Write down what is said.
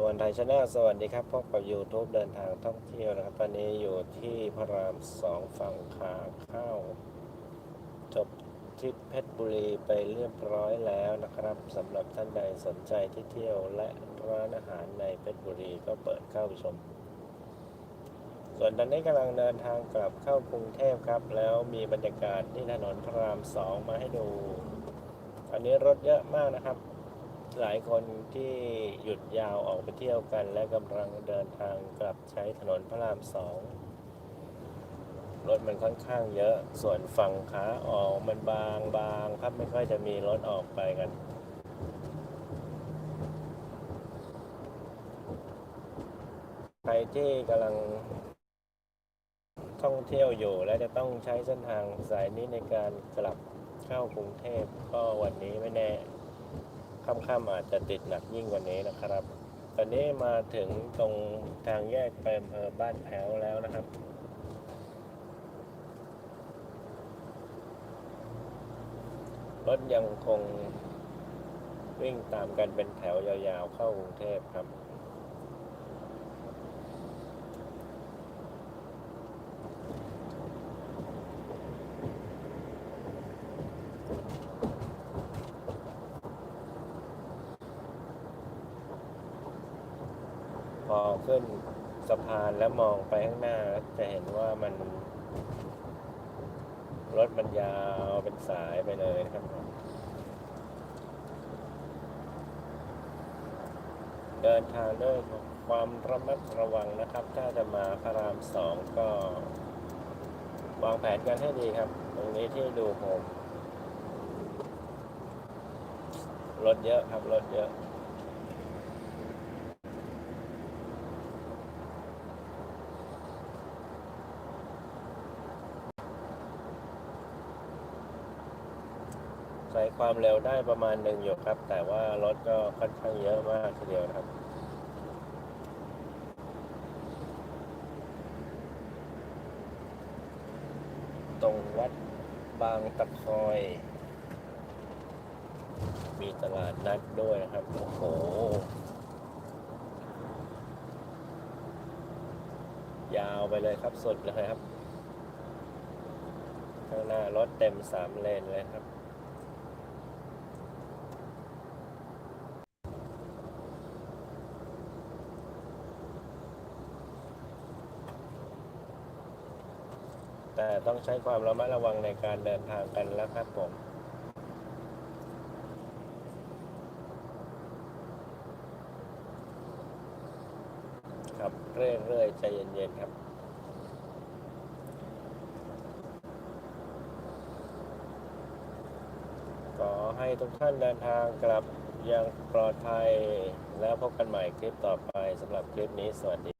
ตัวนไทยชาแนลสวัสดีครับพบกับ YouTube เดินทางท่องเที่ยวนะครับ ตอนนี้อยู่ที่พระรามสองฝั่งขาเข้า จบทริปเพชรบุรีไปเรียบร้อยแล้วนะครับสำหรับท่านใดสนใจที่เที่ยวและร้านอาหารในเพชรบุรีก็เปิดเข้าชม ส่วนตอนนี้กำลังเดินทางกลับเข้ากรุงเทพครับ แล้วมีบรรยากาศที่ถนนพระรามสองมาให้ดูอันนี้รถเยอะมากนะครับ หลายคนที่หยุดยาวออกไปเที่ยวกัน และกำลังเดินทางกลับใช้ถนนพระรามสองรถมันค่อนข้างเยอะ ส่วนฝั่งขาออกมันบางบางครับไม่ค่อยจะมีรถออกไปกัน ใครที่กำลังท่องเที่ยวอยู่และจะต้องใช้เส้นทางสายนี้ในการกลับเข้ากรุงเทพก็วันนี้ไม่แน่ ค่ำๆอาจจะติดหนักยิ่งกว่านี้นะครับ ตอนนี้มาถึงตรงทางแยกไปอำเภอบ้านแพ้วแล้วนะครับรถยังคงวิ่งตามกันเป็นแถวยาวๆเข้ากรุงเทพครับ พอขึ้นสะพานแล้วมองไปข้างหน้าจะเห็นว่ามัน รถมันยาวเป็นสายไปเลยนะครับ เดินทางด้วยความระมัดระวังนะครับ ถ้าจะมาพระรามสองก็วางแผนกันให้ดีครับ ตรงนี้ที่ดูโฮมรถเยอะครับ รถเยอะ ช้ความเร็วได้ประมาณหนึ่งอยู่ครับ แต่ว่ารถก็ค่อนข้างเยอะมากทีเดียวนะครับตรงวัดบางตะคอย มีตลาดนัดด้วยนะครับ โอ้โห ยาวไปเลยครับสุดเลยครับ ข้างหน้ารถเต็มสามเลนเลยครับ แต่ต้องใช้ความระมัดระวังในการเดินทางกันแล้วครับผมครับเรื่อยๆใจเย็นๆครับขอให้ทุกท่านเดินทางกลับอย่างปลอดภัยแล้วพบกันใหม่คลิปต่อไปสำหรับคลิปนี้สวัสดี